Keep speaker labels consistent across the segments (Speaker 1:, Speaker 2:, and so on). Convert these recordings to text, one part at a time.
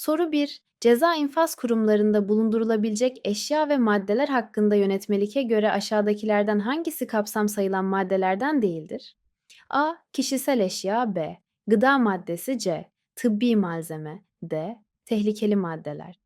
Speaker 1: Soru 1. Ceza infaz kurumlarında bulundurulabilecek eşya ve maddeler hakkında yönetmelike göre aşağıdakilerden hangisi kapsam sayılan maddelerden değildir? A. Kişisel eşya B. Gıda maddesi C. Tıbbi malzeme D. Tehlikeli maddeler.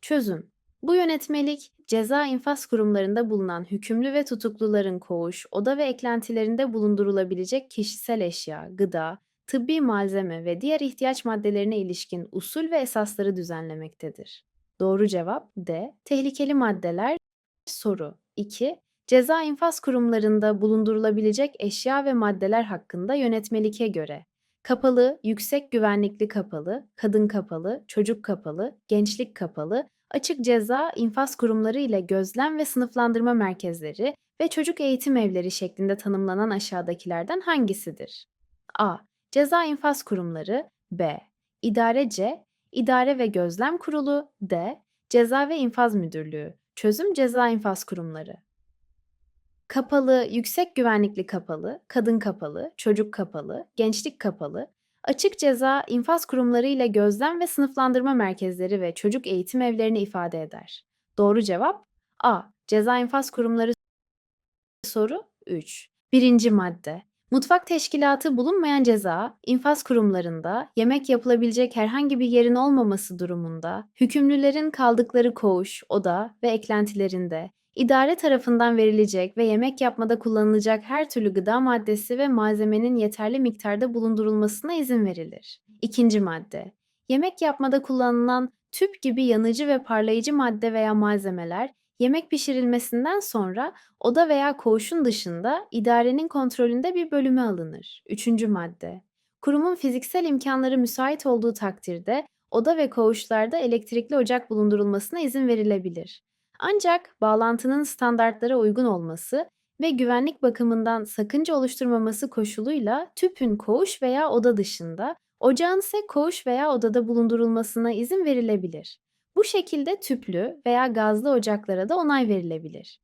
Speaker 1: Çözüm. Bu yönetmelik, ceza infaz kurumlarında bulunan hükümlü ve tutukluların koğuş, oda ve eklentilerinde bulundurulabilecek kişisel eşya, gıda, tıbbi malzeme ve diğer ihtiyaç maddelerine ilişkin usul ve esasları düzenlemektedir. Doğru cevap D. Tehlikeli maddeler Soru 2. Ceza infaz kurumlarında bulundurulabilecek eşya ve maddeler hakkında yönetmelike göre kapalı, yüksek güvenlikli kapalı, kadın kapalı, çocuk kapalı, gençlik kapalı, açık ceza infaz kurumları ile gözlem ve sınıflandırma merkezleri ve çocuk eğitim evleri şeklinde tanımlanan aşağıdakilerden hangisidir? A. Ceza infaz kurumları B. İdare C. İdare ve Gözlem Kurulu D. Ceza ve İnfaz Müdürlüğü Çözüm Ceza infaz kurumları Kapalı, yüksek güvenlikli kapalı, kadın kapalı, çocuk kapalı, gençlik kapalı, açık ceza infaz kurumları ile gözlem ve sınıflandırma merkezleri ve çocuk eğitim evlerini ifade eder. Doğru cevap A. Ceza infaz kurumları soru 3. Birinci madde. Mutfak teşkilatı bulunmayan ceza, infaz kurumlarında yemek yapılabilecek herhangi bir yerin olmaması durumunda, hükümlülerin kaldıkları koğuş, oda ve eklentilerinde, idare tarafından verilecek ve yemek yapmada kullanılacak her türlü gıda maddesi ve malzemenin yeterli miktarda bulundurulmasına izin verilir. İkinci madde. Yemek yapmada kullanılan tüp gibi yanıcı ve parlayıcı madde veya malzemeler yemek pişirilmesinden sonra oda veya koğuşun dışında idarenin kontrolünde bir bölüme alınır. Üçüncü madde. Kurumun fiziksel imkanları müsait olduğu takdirde oda ve koğuşlarda elektrikli ocak bulundurulmasına izin verilebilir. Ancak bağlantının standartlara uygun olması ve güvenlik bakımından sakınca oluşturmaması koşuluyla tüpün koğuş veya oda dışında, ocağın ise koğuş veya odada bulundurulmasına izin verilebilir. Bu şekilde tüplü veya gazlı ocaklara da onay verilebilir.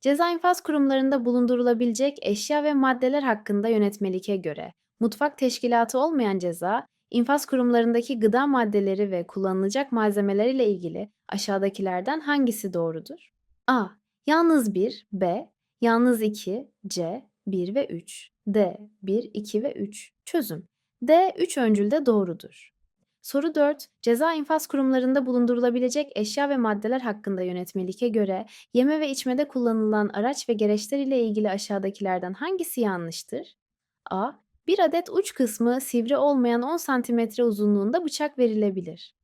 Speaker 1: Ceza infaz kurumlarında bulundurulabilecek eşya ve maddeler hakkında yönetmelike göre mutfak teşkilatı olmayan ceza, infaz kurumlarındaki gıda maddeleri ve kullanılacak malzemeler ile ilgili aşağıdakilerden hangisi doğrudur? A. Yalnız 1, B. Yalnız 2, C. 1 ve 3, D. 1, 2 ve 3. Çözüm. D. 3 öncülde doğrudur. Soru 4. Ceza infaz kurumlarında bulundurulabilecek eşya ve maddeler hakkında yönetmelike göre yeme ve içmede kullanılan araç ve gereçler ile ilgili aşağıdakilerden hangisi yanlıştır? A. Bir adet uç kısmı sivri olmayan 10 cm uzunluğunda bıçak verilebilir.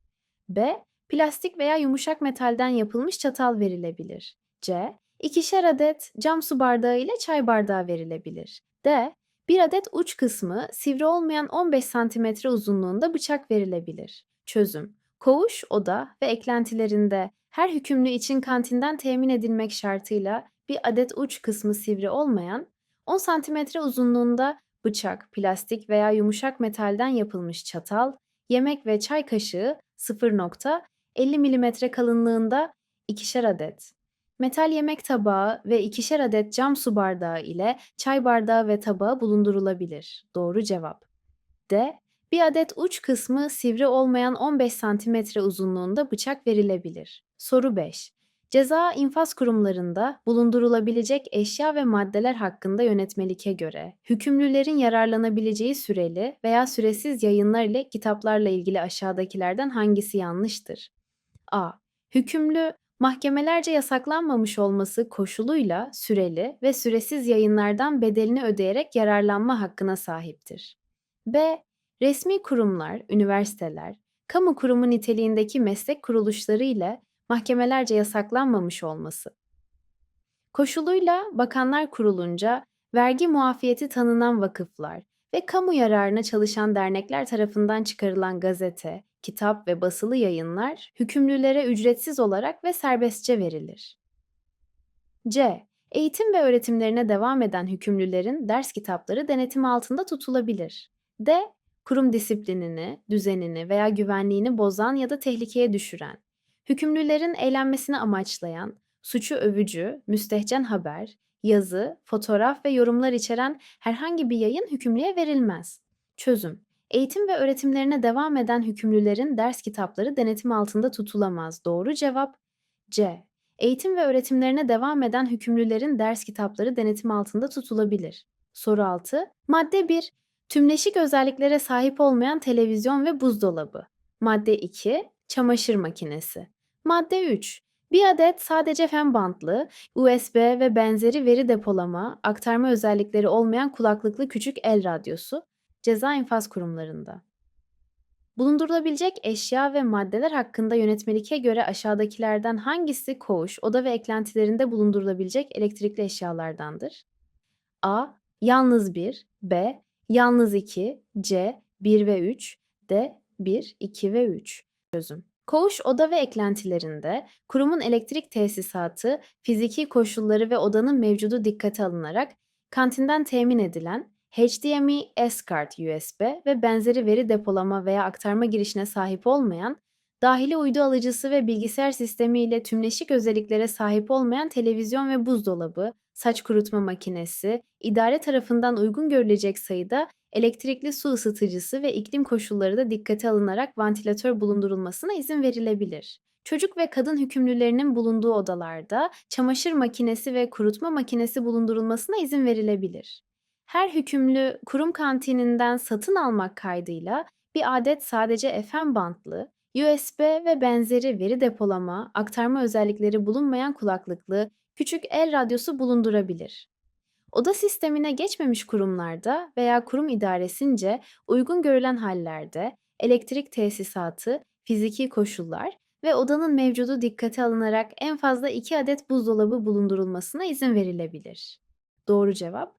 Speaker 1: B. Plastik veya yumuşak metalden yapılmış çatal verilebilir. C. İkişer adet cam su bardağı ile çay bardağı verilebilir. D. Bir adet uç kısmı sivri olmayan 15 cm uzunluğunda bıçak verilebilir. Çözüm. Koğuş, oda ve eklentilerinde her hükümlü için kantinden temin edilmek şartıyla bir adet uç kısmı sivri olmayan 10 cm uzunluğunda bıçak, plastik veya yumuşak metalden yapılmış çatal, yemek ve çay kaşığı 0.50 mm kalınlığında ikişer adet. Metal yemek tabağı ve ikişer adet cam su bardağı ile çay bardağı ve tabağı bulundurulabilir. Doğru cevap. D. Bir adet uç kısmı sivri olmayan 15 cm uzunluğunda bıçak verilebilir. Soru 5. Ceza infaz kurumlarında bulundurulabilecek eşya ve maddeler hakkında yönetmelike göre hükümlülerin yararlanabileceği süreli veya süresiz yayınlar ile kitaplarla ilgili aşağıdakilerden hangisi yanlıştır? A. Hükümlü mahkemelerce yasaklanmamış olması koşuluyla süreli ve süresiz yayınlardan bedelini ödeyerek yararlanma hakkına sahiptir. B. Resmi kurumlar, üniversiteler, kamu kurumu niteliğindeki meslek kuruluşları ile mahkemelerce yasaklanmamış olması. Koşuluyla Bakanlar Kurulunca vergi muafiyeti tanınan vakıflar ve kamu yararına çalışan dernekler tarafından çıkarılan gazete, kitap ve basılı yayınlar hükümlülere ücretsiz olarak ve serbestçe verilir. C. Eğitim ve öğretimlerine devam eden hükümlülerin ders kitapları denetim altında tutulabilir. D. Kurum disiplinini, düzenini veya güvenliğini bozan ya da tehlikeye düşüren, hükümlülerin eğlenmesini amaçlayan, suçu övücü, müstehcen haber, yazı, fotoğraf ve yorumlar içeren herhangi bir yayın hükümlüye verilmez. Çözüm Eğitim ve öğretimlerine devam eden hükümlülerin ders kitapları denetim altında tutulamaz. Doğru cevap C. Eğitim ve öğretimlerine devam eden hükümlülerin ders kitapları denetim altında tutulabilir. Soru 6. Madde 1. Tümleşik özelliklere sahip olmayan televizyon ve buzdolabı. Madde 2. Çamaşır makinesi. Madde 3. Bir adet sadece fen bantlı, USB ve benzeri veri depolama, aktarma özellikleri olmayan kulaklıklı küçük el radyosu ceza infaz kurumlarında. Bulundurulabilecek eşya ve maddeler hakkında yönetmelike göre aşağıdakilerden hangisi koğuş, oda ve eklentilerinde bulundurulabilecek elektrikli eşyalardandır? A. Yalnız 1 B. Yalnız 2 C. 1 ve 3 D. 1, 2 ve 3 Çözüm Koğuş oda ve eklentilerinde kurumun elektrik tesisatı, fiziki koşulları ve odanın mevcudu dikkate alınarak kantinden temin edilen HDMI S-Card USB ve benzeri veri depolama veya aktarma girişine sahip olmayan, dahili uydu alıcısı ve bilgisayar sistemi ile tümleşik özelliklere sahip olmayan televizyon ve buzdolabı, saç kurutma makinesi, idare tarafından uygun görülecek sayıda elektrikli su ısıtıcısı ve iklim koşulları da dikkate alınarak vantilatör bulundurulmasına izin verilebilir. Çocuk ve kadın hükümlülerinin bulunduğu odalarda çamaşır makinesi ve kurutma makinesi bulundurulmasına izin verilebilir. Her hükümlü kurum kantininden satın almak kaydıyla bir adet sadece FM bantlı, USB ve benzeri veri depolama, aktarma özellikleri bulunmayan kulaklıklı küçük el radyosu bulundurabilir. Oda sistemine geçmemiş kurumlarda veya kurum idaresince uygun görülen hallerde elektrik tesisatı, fiziki koşullar ve odanın mevcudu dikkate alınarak en fazla 2 adet buzdolabı bulundurulmasına izin verilebilir. Doğru cevap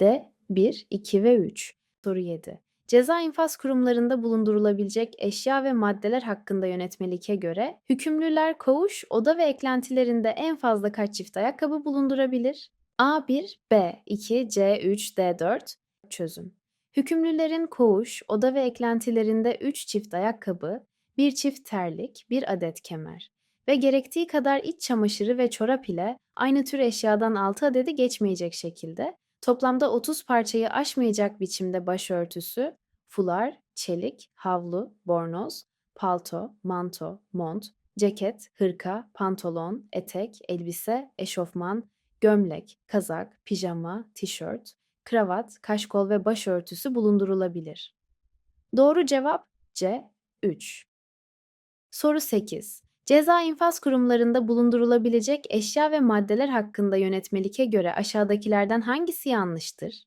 Speaker 1: D 1, 2 ve 3. Soru 7. Ceza infaz kurumlarında bulundurulabilecek eşya ve maddeler hakkında yönetmelike göre hükümlüler koğuş, oda ve eklentilerinde en fazla kaç çift ayakkabı bulundurabilir? A1, B2, C3, D4 çözüm. Hükümlülerin koğuş, oda ve eklentilerinde 3 çift ayakkabı, 1 çift terlik, 1 adet kemer ve gerektiği kadar iç çamaşırı ve çorap ile aynı tür eşyadan 6 adedi geçmeyecek şekilde toplamda 30 parçayı aşmayacak biçimde başörtüsü, fular, çelik, havlu, bornoz, palto, manto, mont, ceket, hırka, pantolon, etek, elbise, eşofman, gömlek, kazak, pijama, tişört, kravat, kaşkol ve başörtüsü bulundurulabilir. Doğru cevap C. 3. Soru 8. Ceza infaz kurumlarında bulundurulabilecek eşya ve maddeler hakkında yönetmelike göre aşağıdakilerden hangisi yanlıştır?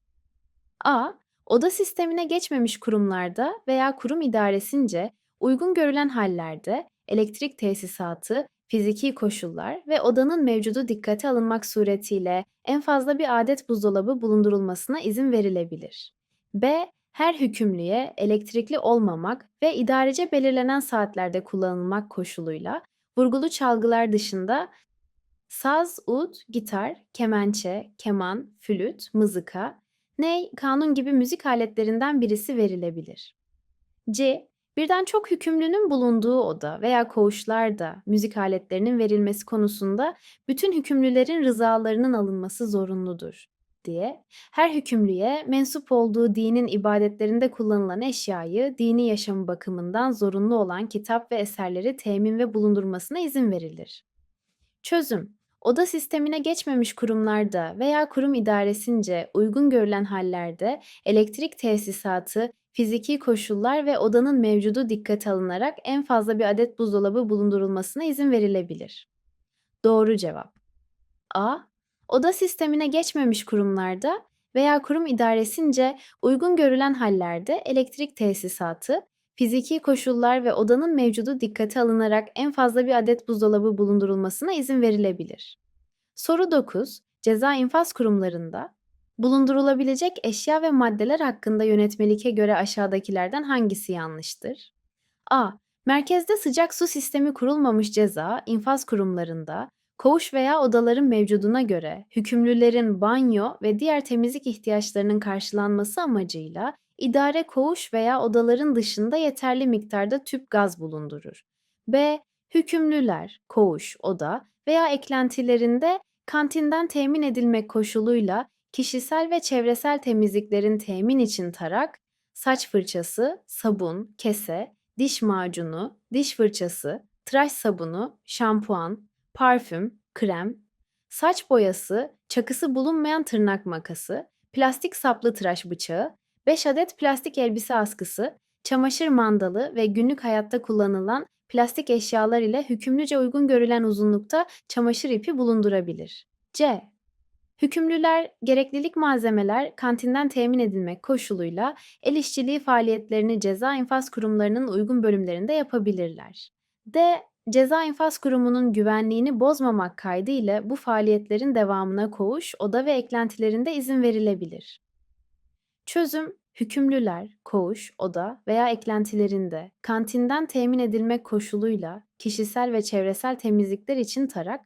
Speaker 1: A. Oda sistemine geçmemiş kurumlarda veya kurum idaresince uygun görülen hallerde elektrik tesisatı, fiziki koşullar ve odanın mevcudu dikkate alınmak suretiyle en fazla bir adet buzdolabı bulundurulmasına izin verilebilir. B. Her hükümlüye elektrikli olmamak ve idarece belirlenen saatlerde kullanılmak koşuluyla vurgulu çalgılar dışında saz, ud, gitar, kemençe, keman, flüt, mızıka, ney, kanun gibi müzik aletlerinden birisi verilebilir. C. Birden çok hükümlünün bulunduğu oda veya koğuşlarda müzik aletlerinin verilmesi konusunda bütün hükümlülerin rızalarının alınması zorunludur diye her hükümlüye mensup olduğu dinin ibadetlerinde kullanılan eşyayı dini yaşamı bakımından zorunlu olan kitap ve eserleri temin ve bulundurmasına izin verilir. Çözüm Oda sistemine geçmemiş kurumlarda veya kurum idaresince uygun görülen hallerde elektrik tesisatı, fiziki koşullar ve odanın mevcudu dikkate alınarak en fazla bir adet buzdolabı bulundurulmasına izin verilebilir. Doğru cevap A. Oda sistemine geçmemiş kurumlarda veya kurum idaresince uygun görülen hallerde elektrik tesisatı, fiziki koşullar ve odanın mevcudu dikkate alınarak en fazla bir adet buzdolabı bulundurulmasına izin verilebilir. Soru 9. Ceza infaz kurumlarında bulundurulabilecek eşya ve maddeler hakkında yönetmelike göre aşağıdakilerden hangisi yanlıştır? A. Merkezde sıcak su sistemi kurulmamış ceza infaz kurumlarında Koğuş veya odaların mevcuduna göre hükümlülerin banyo ve diğer temizlik ihtiyaçlarının karşılanması amacıyla idare koğuş veya odaların dışında yeterli miktarda tüp gaz bulundurur. B. Hükümlüler, koğuş, oda veya eklentilerinde kantinden temin edilmek koşuluyla kişisel ve çevresel temizliklerin temin için tarak, saç fırçası, sabun, kese, diş macunu, diş fırçası, tıraş sabunu, şampuan, parfüm, krem, saç boyası, çakısı bulunmayan tırnak makası, plastik saplı tıraş bıçağı, 5 adet plastik elbise askısı, çamaşır mandalı ve günlük hayatta kullanılan plastik eşyalar ile hükümlüce uygun görülen uzunlukta çamaşır ipi bulundurabilir. C. Hükümlüler gereklilik malzemeler kantinden temin edilmek koşuluyla el işçiliği faaliyetlerini ceza infaz kurumlarının uygun bölümlerinde yapabilirler. D. Ceza infaz kurumunun güvenliğini bozmamak kaydıyla bu faaliyetlerin devamına koğuş, oda ve eklentilerinde izin verilebilir. Çözüm, hükümlüler, koğuş, oda veya eklentilerinde kantinden temin edilmek koşuluyla kişisel ve çevresel temizlikler için tarak,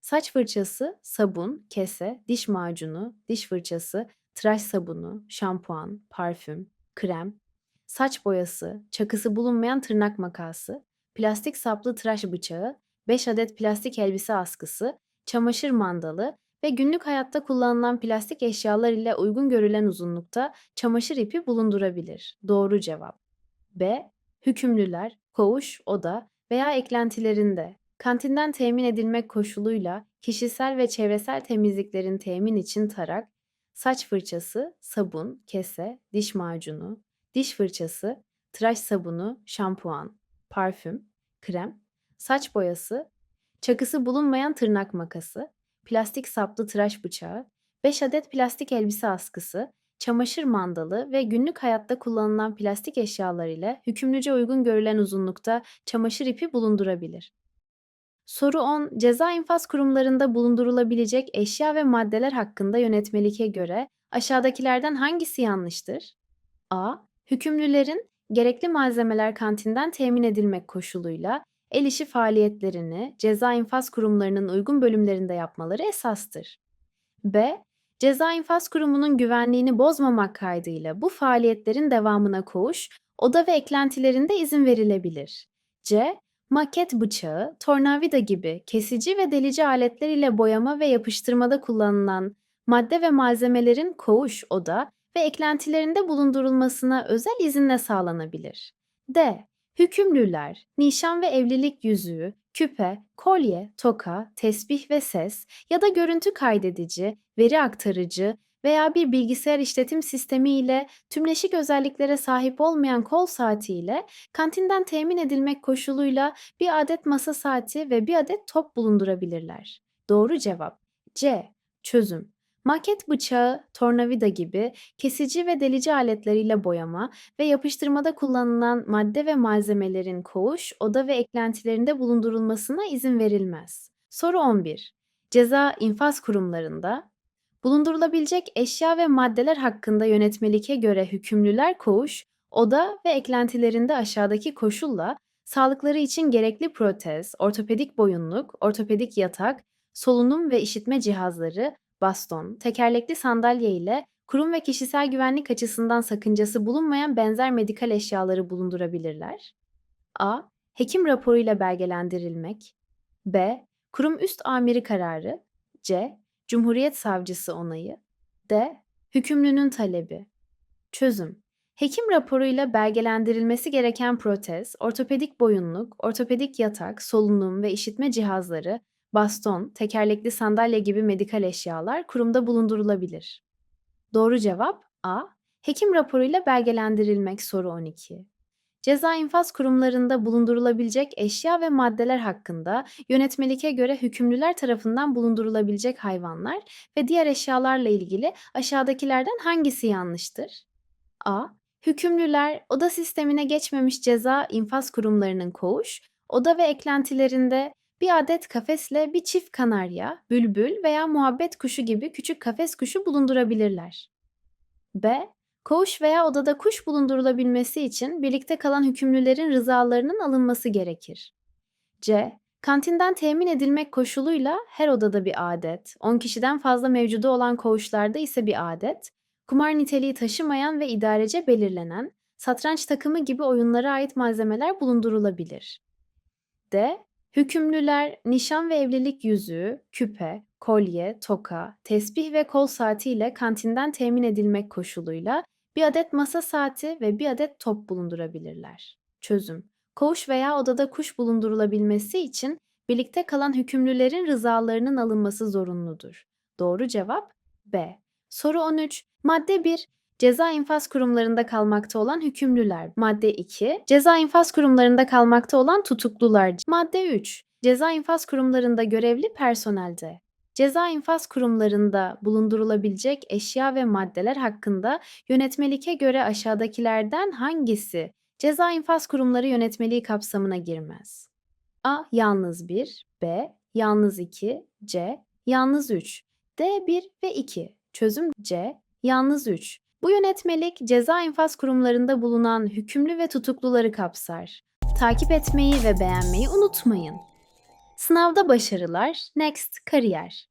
Speaker 1: saç fırçası, sabun, kese, diş macunu, diş fırçası, tıraş sabunu, şampuan, parfüm, krem, saç boyası, çakısı bulunmayan tırnak makası, plastik saplı tıraş bıçağı, 5 adet plastik elbise askısı, çamaşır mandalı ve günlük hayatta kullanılan plastik eşyalar ile uygun görülen uzunlukta çamaşır ipi bulundurabilir. Doğru cevap. B. Hükümlüler, koğuş, oda veya eklentilerinde kantinden temin edilmek koşuluyla kişisel ve çevresel temizliklerin temin için tarak, saç fırçası, sabun, kese, diş macunu, diş fırçası, tıraş sabunu, şampuan, parfüm, krem, saç boyası, çakısı bulunmayan tırnak makası, plastik saplı tıraş bıçağı, 5 adet plastik elbise askısı, çamaşır mandalı ve günlük hayatta kullanılan plastik eşyalar ile hükümlüce uygun görülen uzunlukta çamaşır ipi bulundurabilir. Soru 10. Ceza infaz kurumlarında bulundurulabilecek eşya ve maddeler hakkında yönetmelike göre aşağıdakilerden hangisi yanlıştır? A. Hükümlülerin gerekli malzemeler kantinden temin edilmek koşuluyla el işi faaliyetlerini ceza infaz kurumlarının uygun bölümlerinde yapmaları esastır. B. Ceza infaz kurumunun güvenliğini bozmamak kaydıyla bu faaliyetlerin devamına koğuş, oda ve eklentilerinde izin verilebilir. C. Maket bıçağı, tornavida gibi kesici ve delici aletler ile boyama ve yapıştırmada kullanılan madde ve malzemelerin koğuş, oda ve eklentilerinde bulundurulmasına özel izinle sağlanabilir. D. Hükümlüler, nişan ve evlilik yüzüğü, küpe, kolye, toka, tesbih ve ses ya da görüntü kaydedici, veri aktarıcı veya bir bilgisayar işletim sistemi ile tümleşik özelliklere sahip olmayan kol saati ile kantinden temin edilmek koşuluyla bir adet masa saati ve bir adet top bulundurabilirler. Doğru cevap C. Çözüm Maket bıçağı, tornavida gibi kesici ve delici aletleriyle boyama ve yapıştırmada kullanılan madde ve malzemelerin koğuş, oda ve eklentilerinde bulundurulmasına izin verilmez. Soru 11. Ceza infaz kurumlarında bulundurulabilecek eşya ve maddeler hakkında yönetmelike göre hükümlüler koğuş, oda ve eklentilerinde aşağıdaki koşulla sağlıkları için gerekli protez, ortopedik boyunluk, ortopedik yatak, solunum ve işitme cihazları, baston, tekerlekli sandalye ile kurum ve kişisel güvenlik açısından sakıncası bulunmayan benzer medikal eşyaları bulundurabilirler. A. Hekim raporuyla belgelendirilmek. B. Kurum üst amiri kararı. C. Cumhuriyet savcısı onayı. D. Hükümlünün talebi. Çözüm. Hekim raporuyla belgelendirilmesi gereken protez, ortopedik boyunluk, ortopedik yatak, solunum ve işitme cihazları baston, tekerlekli sandalye gibi medikal eşyalar kurumda bulundurulabilir. Doğru cevap A. Hekim raporuyla belgelendirilmek soru 12. Ceza infaz kurumlarında bulundurulabilecek eşya ve maddeler hakkında yönetmelike göre hükümlüler tarafından bulundurulabilecek hayvanlar ve diğer eşyalarla ilgili aşağıdakilerden hangisi yanlıştır? A. Hükümlüler oda sistemine geçmemiş ceza infaz kurumlarının koğuş, oda ve eklentilerinde bir adet kafesle bir çift kanarya, bülbül veya muhabbet kuşu gibi küçük kafes kuşu bulundurabilirler. B. Koğuş veya odada kuş bulundurulabilmesi için birlikte kalan hükümlülerin rızalarının alınması gerekir. C. Kantinden temin edilmek koşuluyla her odada bir adet, 10 kişiden fazla mevcudu olan koğuşlarda ise bir adet, kumar niteliği taşımayan ve idarece belirlenen, satranç takımı gibi oyunlara ait malzemeler bulundurulabilir. D. Hükümlüler nişan ve evlilik yüzüğü, küpe, kolye, toka, tesbih ve kol saati ile kantinden temin edilmek koşuluyla Bir adet masa saati ve bir adet top bulundurabilirler. Çözüm. Koğuş veya odada kuş bulundurulabilmesi için birlikte kalan hükümlülerin rızalarının alınması zorunludur. Doğru cevap B. Soru 13. Madde 1. Ceza infaz kurumlarında kalmakta olan hükümlüler. Madde 2. Ceza infaz kurumlarında kalmakta olan tutuklular. Madde 3. Ceza infaz kurumlarında görevli personelde. Ceza infaz kurumlarında bulundurulabilecek eşya ve maddeler hakkında yönetmelike göre aşağıdakilerden hangisi ceza infaz kurumları yönetmeliği kapsamına girmez? A. Yalnız 1 B. Yalnız 2 C. Yalnız 3 D 1 ve 2 Çözüm C. Yalnız 3 Bu yönetmelik ceza infaz kurumlarında bulunan hükümlü ve tutukluları kapsar. Takip etmeyi ve beğenmeyi unutmayın. Sınavda başarılar, next kariyer.